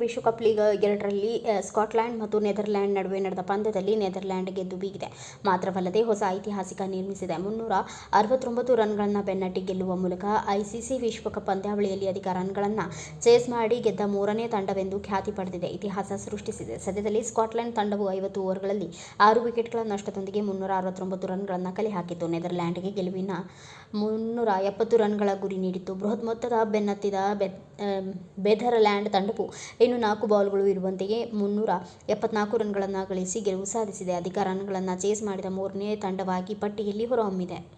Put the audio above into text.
ವಿಶ್ವಕಪ್ ಲೀಗ್ ಎರಡರಲ್ಲಿ ಸ್ಕಾಟ್ಲ್ಯಾಂಡ್ ಮತ್ತು ನೆದರ್ಲ್ಯಾಂಡ್ ನಡುವೆ ನಡೆದ ಪಂದ್ಯದಲ್ಲಿ ನೆದರ್ಲ್ಯಾಂಡ್ ಗೆದ್ದು ಬೀಗಿದೆ. ಮಾತ್ರವಲ್ಲದೆ ಹೊಸ ಐತಿಹಾಸಿಕ ನಿರ್ಮಿಸಿದೆ ಮುನ್ನೂರ ಅರವತ್ತೊಂಬತ್ತು ರನ್ಗಳನ್ನು ಬೆನ್ನಟ್ಟಿ ಗೆಲ್ಲುವ ಮೂಲಕ ಐಸಿಸಿ ವಿಶ್ವಕಪ್ ಪಂದ್ಯಾವಳಿಯಲ್ಲಿ ಅಧಿಕ ರನ್ಗಳನ್ನು ಚೇಸ್ ಮಾಡಿ ಗೆದ್ದ ಮೂರನೇ ತಂಡವೆಂದು ಖ್ಯಾತಿ ಪಡೆದಿದೆ. ಇತಿಹಾಸ ಸೃಷ್ಟಿಸಿದೆ. ಸದ್ಯದಲ್ಲಿ ಸ್ಕಾಟ್ಲೆಂಡ್ ತಂಡವು ಐವತ್ತು ಓವರ್ಗಳಲ್ಲಿ ಆರು ವಿಕೆಟ್ಗಳ ನಷ್ಟದೊಂದಿಗೆ ಮುನ್ನೂರ ಅರವತ್ತೊಂಬತ್ತು ರನ್ಗಳನ್ನು ಕಲೆ ಹಾಕಿತ್ತು ನೆದರ್ಲ್ಯಾಂಡ್ಗೆ ಗೆಲುವಿನ ಮುನ್ನೂರ ಎಪ್ಪತ್ತು ರನ್ಗಳ ಗುರಿ ನೀಡಿತ್ತು. ಬೃಹತ್ ಮೊತ್ತದ ಬೆನ್ನತ್ತಿದ ಬೆ ಬೆದರ್ಲ್ಯಾಂಡ್ ತಂಡವು ಇನ್ನು ನಾಲ್ಕು ಬಾಲ್ಗಳು ಇರುವಂತೆಯೇ ಮುನ್ನೂರ ಎಪ್ಪತ್ನಾಲ್ಕು ರನ್ಗಳನ್ನು ಗಳಿಸಿ ಗೆಲುವು ಸಾಧಿಸಿದೆ. ಅಧಿಕ ರನ್ಗಳನ್ನು ಚೇಸ್ ಮಾಡಿದ ಮೂರನೇ ತಂಡವಾಗಿ ಪಟ್ಟಿಯಲ್ಲಿ ಹೊರಹೊಮ್ಮಿದೆ.